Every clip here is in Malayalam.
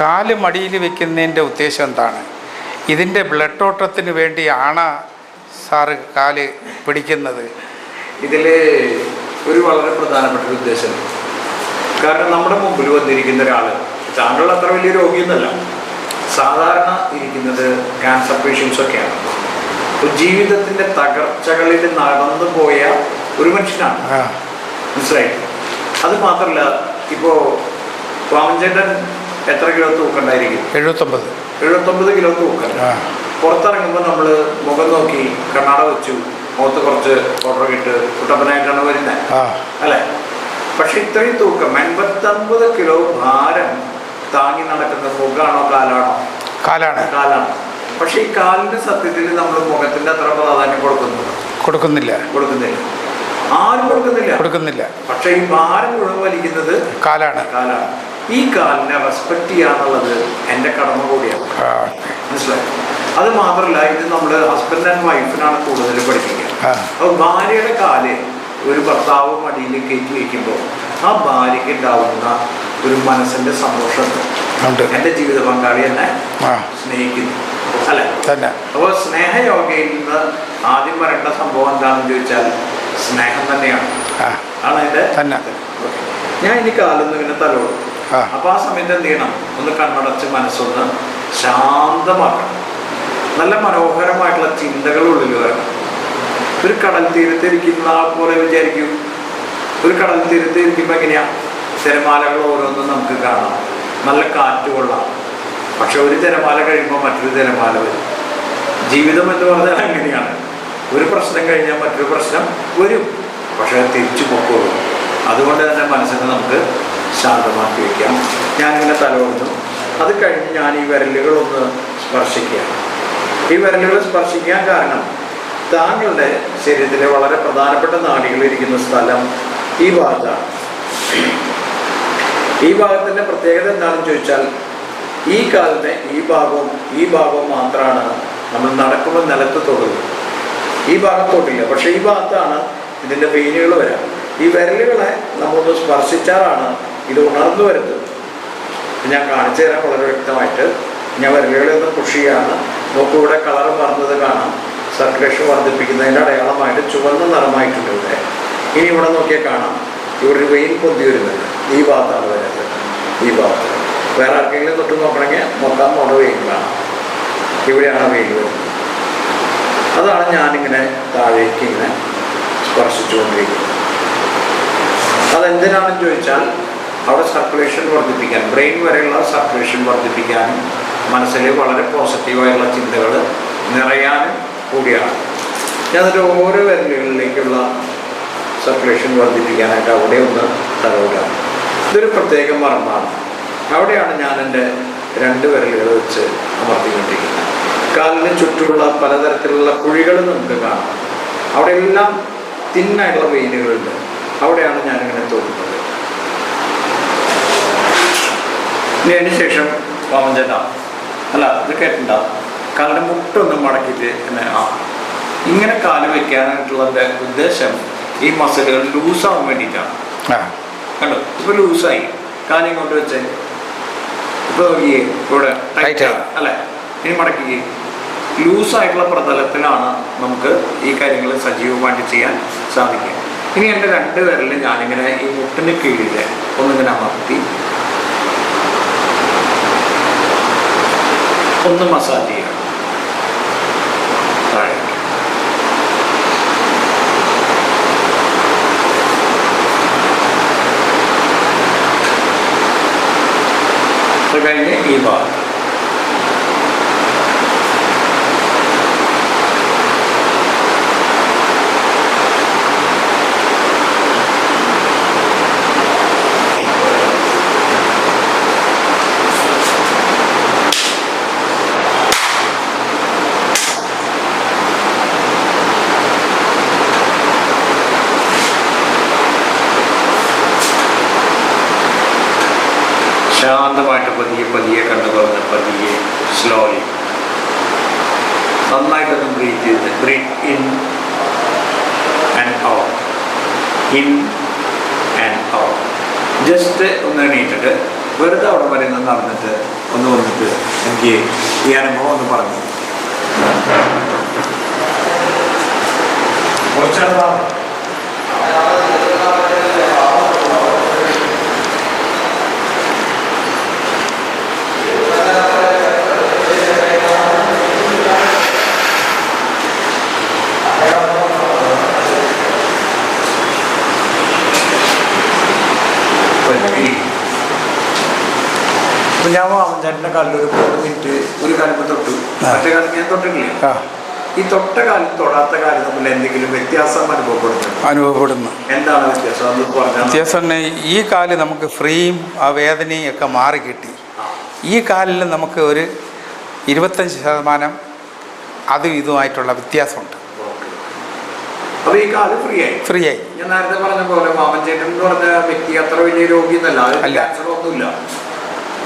കാൽ മടിയിൽ വെക്കുന്നതിന്റെ ഉദ്ദേശം എന്താണ്? ഇതിന്റെ ബ്ലഡ് ഓട്ടത്തിന് വേണ്ടിയാണ് സാറ് കാൽ പിടിക്കുന്നത്. ഇതിൽ ഒരു വളരെ പ്രധാനപ്പെട്ട ഒരു ഉദ്ദേശം. കാരണം നമ്മുടെ മുമ്പിൽ വന്നിരിക്കുന്ന ഒരാൾ താങ്കൾ അത്ര വലിയ രോഗിയൊന്നുമല്ല. സാധാരണ ഇരിക്കുന്നത് ക്യാൻസർ പേഷ്യൻസ് ഒക്കെയാണ്. അപ്പോൾ ജീവിതത്തിന്റെ തകർച്ചകളിൽ നടന്നു പോയ ഒരു മനുഷ്യനാണ്. മനസ്സിലായി? അത് മാത്രമല്ല ഇപ്പോൾ വാമൻചേട്ടൻ എത്ര കിലോ തൂക്കണ്ടായിരിക്കും എഴുപത്തൊമ്പത്. എഴുപത്തൊമ്പത് കിലോ തൂക്കം. പുറത്തിറങ്ങുമ്പോൾ നമ്മൾ മുഖം നോക്കി കണ്ണാട വെച്ചു മുഖത്ത് കുറച്ച് ഓർഡർ ഇട്ട് കുട്ടപ്പനായിട്ടാണ് വരുന്നത് അല്ലേ? പക്ഷെ ഇത്രയും തൂക്കം എൺപത്തൊമ്പത് കിലോ ഭാരം താങ്ങി നടക്കുന്ന മുഖാണോ കാലാണോ? കാലാണ്. കാലാണ്. പക്ഷെ ഈ കാലിന്റെ സത്യത്തിൽ നമ്മൾ മുഖത്തിന്റെ അത്ര പ്രാധാന്യം കൊടുക്കുന്നു. കൊടുക്കുന്നില്ല. കൊടുക്കുന്നില്ല. ആരും കൊടുക്കുന്നില്ല. കൊടുക്കുന്നില്ല. പക്ഷെ ഈ ഭാരം മുഴുവൻ വലിക്കുന്നത് കാലാണ്. കാലാണ്. ഈ കാലിനെ റെസ്പെക്ട് ചെയ്യാന്നുള്ളത് എന്റെ കടമ കൂടിയാണ്. മനസ്സിലായി? അത് മാത്രമല്ല ഇത് നമ്മൾ ഹസ്ബൻഡ് ആൻഡ് വൈഫിനാണ് കൂടുതൽ പഠിപ്പിക്കുക. ആ. അപ്പോൾ ഭാര്യയുടെ കാൽ ഒരു ഭർത്താവ് മടിയിൽ കയറ്റി വയ്ക്കുമ്പോൾ ആ ഭാര്യയ്ക്ക് ഉണ്ടാവുന്ന ഒരു മനസ്സിന്റെ സന്തോഷമുണ്ട്. എന്റെ ജീവിത പങ്കാളി എന്നെ സ്നേഹിക്കുന്നു. അല്ലെ? അപ്പോൾ സ്നേഹയോഗയിൽ നിന്ന് ആദ്യം വരേണ്ട സംഭവം എന്താണെന്ന് ചോദിച്ചാൽ സ്നേഹം തന്നെയാണ്. ആണ് തന്നെ. ഞാൻ ഇനി കാലൊന്നും ഇങ്ങനെ തലോടും. അപ്പൊ ആ സമയത്ത് എന്ത് ചെയ്യണം? ഒന്ന് കണ്ണടച്ച് മനസ്സൊന്ന് ശാന്തമാക്കണം. നല്ല മനോഹരമായിട്ടുള്ള ചിന്തകൾ ഉള്ളിൽ വരണം. ഒരു കടൽ തീരത്ത് ഇരിക്കുന്ന ആൾ പോലെ വിചാരിക്കും. ഒരു കടൽ തീരത്ത് ഇരിക്കുമ്പോൾ എങ്ങനെയാ? തിരമാലകൾ ഓരോന്നും നമുക്ക് കാണാം. നല്ല കാറ്റ് കൊള്ളാം. പക്ഷെ ഒരു തിരമാല കഴിയുമ്പോൾ മറ്റൊരു തിരമാല വരും. ജീവിതം എന്ന് പറഞ്ഞാൽ അങ്ങനെയാണ്. ഒരു പ്രശ്നം കഴിഞ്ഞാൽ മറ്റൊരു പ്രശ്നം വരും. പക്ഷെ തിരിച്ചു പൊക്കോളും. അതുകൊണ്ട് തന്നെ മനസ്സിനെ നമുക്ക് ശാന്തമാക്കി വയ്ക്കാം ഞാനിങ്ങനെ തലോടുന്നു അത് കഴിഞ്ഞ് ഞാൻ ഈ വിരലുകളൊന്ന് സ്പർശിക്കുക ഈ വിരലുകൾ സ്പർശിക്കാൻ കാരണം താങ്കളുടെ ശരീരത്തിലെ വളരെ പ്രധാനപ്പെട്ട നാടികൾ ഇരിക്കുന്ന സ്ഥലം ഈ ഭാഗത്താണ്. ഈ ഭാഗത്തിന്റെ പ്രത്യേകത എന്താണെന്ന് ചോദിച്ചാൽ ഈ കാലത്ത് ഈ ഭാഗവും ഈ ഭാഗവും മാത്രമാണ് നമ്മൾ നടക്കുമ്പോൾ നിലത്ത് തൊടുന്നത്. ഈ ഭാഗത്തോട്ടില്ല തൊട്ടില്ല പക്ഷേ ഈ ഭാഗത്താണ് ഇതിന്റെ വെയിനുകൾ വരാം. ഈ വിരലുകളെ നമ്മളൊന്ന് സ്പർശിച്ചാലാണ് ഇത് ഉണർന്നു വരുന്നത് ഞാൻ കാണിച്ചു തരാം വളരെ വ്യക്തമായിട്ട്. ഞാൻ വിരലുകളെ ഒന്ന് പുഷ് ചെയ്യാണ് നോക്കൂ ഇവിടെ കളർ മറന്നത് കാണാം. സർക്കുലേഷൻ വർദ്ധിപ്പിക്കുന്നതിന്റെ അടയാളമായിട്ട് ചുവന്ന നിറമായിട്ടുണ്ട് ഇവിടെ. ഇനി ഇവിടെ നോക്കിയാൽ കാണാം. ഇവിടെ ഒരു വെയിൽ പൊന്തി വരുന്നുണ്ട്. ഈ ഭാഗത്താണ് വരുന്നത്. ഈ ഭാഗത്ത്. വേറെ ആർക്കെങ്കിലും തൊട്ട് നോക്കണമെങ്കിൽ മൊത്തം മുട വെയിൽ കാണാം. ഇവിടെയാണ് വെയിൽ വരുന്നത്. അതാണ് ഞാനിങ്ങനെ താഴേക്ക് ഇങ്ങനെ സ്പർശിച്ചുകൊണ്ടിരിക്കുന്നത്. അതെന്തിനാണെന്ന് ചോദിച്ചാൽ അവിടെ സർക്കുലേഷൻ വർദ്ധിപ്പിക്കാൻ ബ്രെയിൻ വരെയുള്ള സർക്കുലേഷൻ വർദ്ധിപ്പിക്കാനും മനസ്സിൽ വളരെ പോസിറ്റീവായുള്ള ചിന്തകൾ നിറയാനും കൂടിയാണ്. ഞാനൊരു ഓരോ വിരലുകളിലേക്കുള്ള സർക്കുലേഷൻ വർദ്ധിപ്പിക്കാനായിട്ട് അവിടെ ഒന്ന് തലവിടാം ഇതൊരു പ്രത്യേക മർമ്മമാണ്. അവിടെയാണ് ഞാൻ എന്റെ രണ്ട് വിരലുകൾ വെച്ച് അമർത്തിക്കൊണ്ടിരിക്കുന്നത്. കാലിന് ചുറ്റുമുള്ള പലതരത്തിലുള്ള കുഴികൾ നമുക്ക് കാണാം. അവിടെ എല്ലാം തിന്നായിട്ടുള്ള വെയിനുകളുണ്ട് അവിടെയാണ് ഞാനിങ്ങനെ തോന്നുന്നത് ഇനി അതിന് ശേഷം വാമഞ്ചേട്ട അല്ല ഇത് കേട്ടിട്ടുണ്ടാവും കാലിന്റെ മുട്ടൊന്നും മടക്കിയിട്ട് എന്നെ ആ. ഇങ്ങനെ കാൽ വെക്കാനായിട്ടുള്ള ഉദ്ദേശം ഈ മസിലുകൾ ലൂസാവാൻ വേണ്ടിയിട്ടാണ്. കണ്ടോ? ഇപ്പൊ ലൂസായി. കാലം കൊണ്ട് വെച്ചേ. ഇപ്പൊ നോക്കിയേ ഇവിടെ. അല്ലെ? ഇനി മടക്കി ലൂസായിട്ടുള്ള പ്രതലത്തിലാണ് നമുക്ക് ഈ കാര്യങ്ങൾ സജീവമായിട്ട് ചെയ്യാൻ സാധിക്കുക. ഇനി എന്റെ രണ്ട് പേരിൽ ഞാനിങ്ങനെ ഈ മുട്ടിന് കീഴിൽ ഒന്നിങ്ങനെ അമർത്തി ഒന്ന് മസാജ് ചെയ്യണം താഴേക്ക് അത് കഴിഞ്ഞ് ഈ ഭാഗത്ത് ശാന്തമായിട്ട് പതിയെ പതിയെ കണ്ടു പറഞ്ഞ് പതിയെ സ്ലോലി നന്നായിട്ടൊന്ന് ബ്രീത്ത് ചെയ്ത്. Breathe in and out in and out just ഒന്ന് എണീറ്റിട്ട് വെറുതെ അവിടെ വരെ നിന്ന് നടന്നിട്ട് ഒന്ന് വന്നിട്ട് എനിക്ക് ഈ അനുഭവം ഒന്ന് പറഞ്ഞു കുറച്ചാണ് അപ്പൊ ഞാൻ മാമൻചാട്ടിന്റെ കാലിൽ ഒരു മൂന്ന് മിനിറ്റ് ഒരു കാലത്ത് തൊട്ടു. മറ്റേ കാലത്ത് ഞാൻ തൊട്ടിട്ടില്ല? ഈ തൊട്ട കാലം തൊടാത്ത കാലം തമ്മിൽ എന്തെങ്കിലും വ്യത്യാസം അനുഭവപ്പെടുന്നു അനുഭവപ്പെടുന്നു. എന്താണ് വ്യത്യാസം? വ്യത്യാസം ഈ കാൽ നമുക്ക് ഫ്രീയും ആ വേദനയും ഒക്കെ മാറി കിട്ടി. ഈ കാലിൽ നമുക്ക് ഒരു ഇരുപത്തഞ്ച് ശതമാനം അതും ഇതുമായിട്ടുള്ള വ്യത്യാസമുണ്ട്. അപ്പോൾ ഈ കാൽ ഫ്രീ ആയി ഫ്രീ ആയി ഞാൻ നേരത്തെ പറഞ്ഞ പോലെ മാമൻ ചേട്ടൻ എന്ന് പറഞ്ഞ വ്യക്തി അത്ര വലിയ രോഗിയൊന്നല്ല. ഒന്നുമില്ല.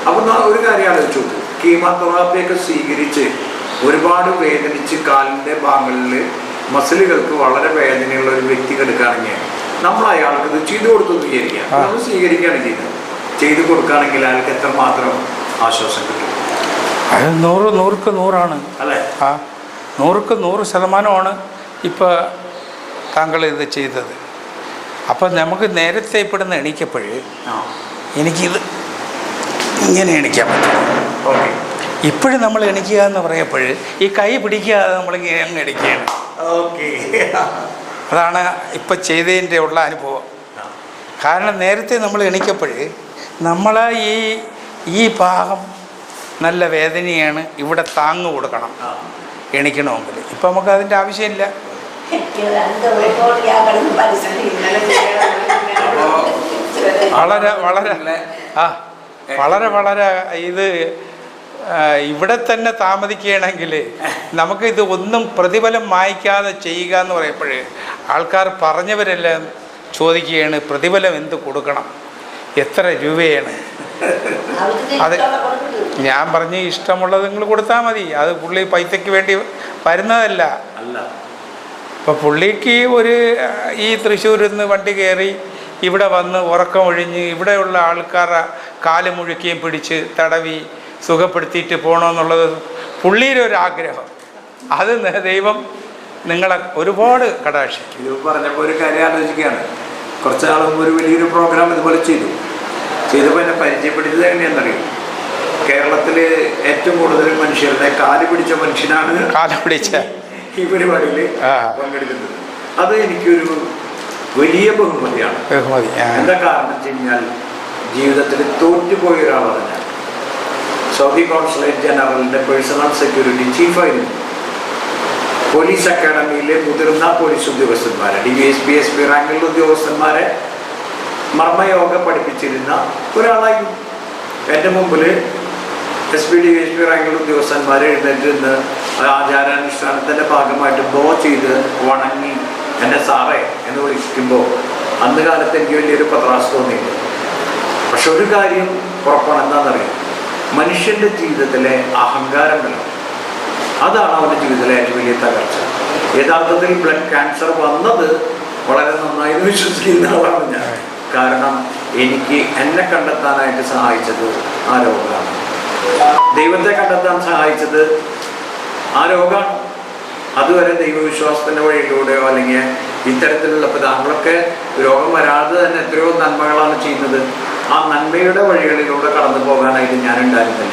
അപ്പൊ ഒരു കാര്യം ആലോചിച്ചു. കീമോതെറാപ്പിയൊക്കെ സ്വീകരിച്ച് ഒരുപാട് വേദനിച്ച് കാലിന്റെ ഭാഗങ്ങളിൽ മസിലുകൾക്ക് വളരെ വേദനയുള്ള ഒരു വ്യക്തി എടുക്കുകയാണെങ്കിൽ നമ്മൾ അയാൾക്ക് ഇത് ചെയ്തു കൊടുത്തു സ്വീകരിക്കാം നമ്മൾ സ്വീകരിക്കുകയാണ് ചെയ്യുന്നത്. ചെയ്തു കൊടുക്കുകയാണെങ്കിൽ അയാൾക്ക് എത്രമാത്രം ആശ്വാസം കിട്ടും? നൂറ് നൂറുക്ക് നൂറാണ്. അല്ലേ? ആ. നൂറുക്ക് നൂറ് ശതമാനമാണ് ഇപ്പോൾ താങ്കൾ ഇത് ചെയ്തത്. അപ്പം നമുക്ക് നേരത്തെ ഇവിടുന്ന് എണീക്കപ്പോഴേ എനിക്കിത് ഇങ്ങനെ എണിക്കാൻ പറ്റും. ഓക്കെ. ഇപ്പോഴും നമ്മൾ എണിക്കുക എന്ന് പറയുമ്പോൾ ഈ കൈ പിടിക്കാതെ നമ്മൾ ഇങ്ങനെ അങ്ങ് എണിക്കുകയാണ്. ഓക്കെ. അതാണ് ഇപ്പം ചെയ്തതിന്റെ ഉള്ള അനുഭവം. കാരണം നേരത്തെ നമ്മൾ എണിക്കപ്പോൾ നമ്മൾ ഈ ഈ ഭാഗം നല്ല വേദനയാണ് ഇവിടെ താങ്ങ് കൊടുക്കണം എണിക്കണമെങ്കിൽ. ഇപ്പം നമുക്ക് അതിന്റെ ആവശ്യമില്ല. വളരെ വളരെ. ആ. വളരെ വളരെ ഇത് ഇവിടെ തന്നെ താമസിക്കുകയാണെങ്കിൽ നമുക്ക് ഇത് ഒന്നും പ്രതിഫലം വായിക്കാതെ ചെയ്യുക എന്ന് പറയുമ്പോൾ ആൾക്കാർ പറഞ്ഞവരെല്ലാം ചോദിക്കുകയാണ് പ്രതിഫലം എന്ത് കൊടുക്കണം? എത്ര രൂപയാണ്? അത് ഞാൻ പറഞ്ഞ് ഇഷ്ടമുള്ളത് നിങ്ങൾ കൊടുത്താൽ മതി. അത് പുള്ളി പൈസയ്ക്ക് വേണ്ടി വരുന്നതല്ല. അപ്പോൾ പുള്ളിക്ക് ഒരു ഈ തൃശ്ശൂരിൽ നിന്ന് വണ്ടി കയറി ഇവിടെ വന്ന് ഉറക്കം ഒഴിഞ്ഞ് ഇവിടെയുള്ള ആൾക്കാരെ കാൽ മുഴുക്കിയും പിടിച്ച് തടവി സുഖപ്പെടുത്തിയിട്ട് പോകണമെന്നുള്ളത് പുള്ളിയുടെ ഒരു ആഗ്രഹം. അത് ദൈവം നിങ്ങളെ ഒരുപാട് കടാക്ഷിക്കും. ഇത് പറഞ്ഞപ്പോൾ ഒരു കാര്യം ആലോചിക്കുകയാണ്. കുറച്ച് നാൾ മുമ്പ് ഒരു വലിയൊരു പ്രോഗ്രാം ഇതുപോലെ ചെയ്തു. ചെയ്തപ്പോൾ എന്നെ പരിചയപ്പെടുത്തിയത് എങ്ങനെയാണെന്നറിയും? കേരളത്തിൽ ഏറ്റവും കൂടുതൽ മനുഷ്യരുടെ കാൽ പിടിച്ച മനുഷ്യനാണ് കാൽ പിടിച്ച. ഈ പരിപാടിയിൽ. പങ്കെടുക്കുന്നത്. അത് എനിക്കൊരു വലിയ ബഹുമതിയാണ്. ബഹുമതി എന്താ കാരണം വെച്ച് കഴിഞ്ഞാൽ ജീവിതത്തിൽ തോറ്റുപോയ ഒരാളാണ് ഞാൻ. സൗദി കോൺസുലേറ്റ് ജനറലിന്റെ പേഴ്സണൽ സെക്യൂരിറ്റി ചീഫായിരുന്നു. പോലീസ് അക്കാഡമിയിലെ മുതിർന്ന പോലീസ് ഉദ്യോഗസ്ഥന്മാരെ D V S P S P റാങ്കിലുള്ള ഉദ്യോഗസ്ഥന്മാരെ മർമ്മയോഗ പഠിപ്പിച്ചിരുന്ന ഒരാളായിരുന്നു. എന്റെ മുമ്പിൽ S P D V S P റാങ്കിലുള്ള ഉദ്യോഗസ്ഥന്മാരെ എഴുന്നേറ്റ് നിന്ന് ആചാരാനുഷ്ഠാനത്തിന്റെ ഭാഗമായിട്ട് ബോ ചെയ്ത് വണങ്ങി. എന്റെ സാറേ എന്ന് വിളിക്കുമ്പോൾ അന്ന് കാലത്ത് എനിക്ക് വലിയൊരു പത്രാസ് തോന്നിയില്ല പക്ഷെ ഒരു കാര്യം ഉറപ്പാണ് എന്താണെന്നറിയാം മനുഷ്യന്റെ ജീവിതത്തിലെ അഹങ്കാരം അഹങ്കാരമല്ല അതാണ് അവന്റെ ജീവിതത്തിലെ ഏറ്റവും വലിയ തകർച്ച. യഥാർത്ഥത്തിൽ ബ്ലഡ് ക്യാൻസർ വന്നത് വളരെ നന്നായി എന്ന് വിശ്വസിക്കുന്ന ആളാണ് ഞാൻ. കാരണം എനിക്ക് എന്നെ കണ്ടെത്താനായിട്ട് സഹായിച്ചത് ആ രോഗമാണ്. ദൈവത്തെ കണ്ടെത്താൻ സഹായിച്ചത് ആ രോഗമാണ്. അതുവരെ ദൈവവിശ്വാസത്തിന്റെ വഴിയിലൂടെയോ അല്ലെങ്കിൽ ഇത്തരത്തിലുള്ള ഇപ്പം താങ്കളൊക്കെ രോഗം വരാതെ തന്നെ എത്രയോ നന്മകളാണ് ചെയ്യുന്നത്. ആ നന്മയുടെ വഴികളിലൂടെ കടന്നു പോകാനായിട്ട് ഞാൻ ഉണ്ടായിരുന്നില്ല